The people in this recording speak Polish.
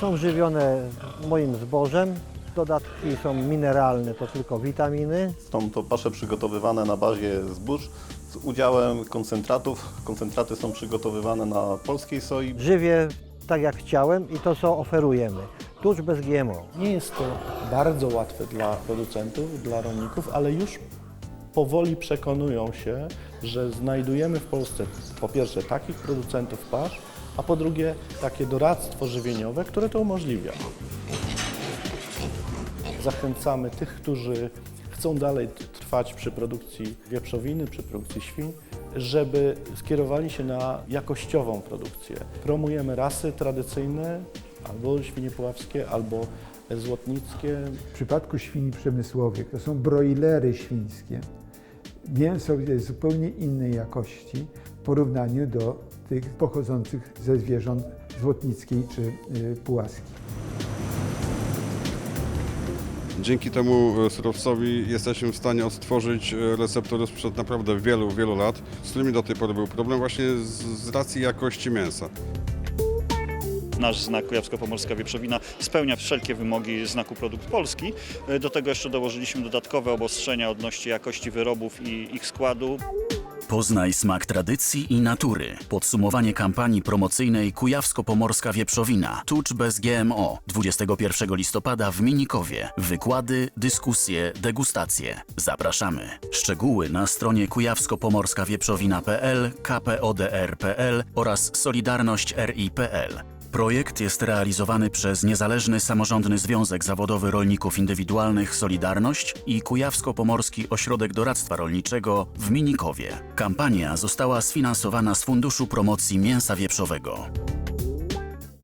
Są żywione moim zbożem. Dodatki są mineralne, to tylko witaminy. Są to pasze przygotowywane na bazie zbóż z udziałem koncentratów. Koncentraty są przygotowywane na polskiej soi. Żywię tak jak chciałem i to co oferujemy. Tucz bez GMO. Nie jest to bardzo łatwe dla producentów, dla rolników, ale już powoli przekonują się, że znajdujemy w Polsce po pierwsze takich producentów pasz, a po drugie takie doradztwo żywieniowe, które to umożliwia. Zachęcamy tych, którzy chcą dalej trwać przy produkcji wieprzowiny, przy produkcji świń, żeby skierowali się na jakościową produkcję. Promujemy rasy tradycyjne, albo świnie puławskie, albo złotnickie, W przypadku świni przemysłowych to są broilery świńskie. Mięso jest zupełnie innej jakości w porównaniu do tych pochodzących ze zwierząt złotnickiej czy y, pułaskiej. Dzięki temu e, surowcowi jesteśmy w stanie odtworzyć e, receptury sprzed naprawdę wielu, wielu lat, z którymi do tej pory był problem właśnie z, z racji jakości mięsa. Nasz znak Kujawsko-Pomorska Wieprzowina spełnia wszelkie wymogi znaku produkt polski. Do tego jeszcze dołożyliśmy dodatkowe obostrzenia odnośnie jakości wyrobów i ich składu. Poznaj smak tradycji i natury. Podsumowanie kampanii promocyjnej Kujawsko-Pomorska Wieprzowina. Tucz bez GMO. 21 listopada w Minikowie. Wykłady, dyskusje, degustacje. Zapraszamy. Szczegóły na stronie kujawsko-pomorskawieprzowina.pl, kpodr.pl oraz solidarność.ri.pl. Projekt jest realizowany przez Niezależny Samorządny Związek Zawodowy Rolników Indywidualnych Solidarność i Kujawsko-Pomorski Ośrodek Doradztwa Rolniczego w Minikowie. Kampania została sfinansowana z Funduszu Promocji Mięsa Wieprzowego.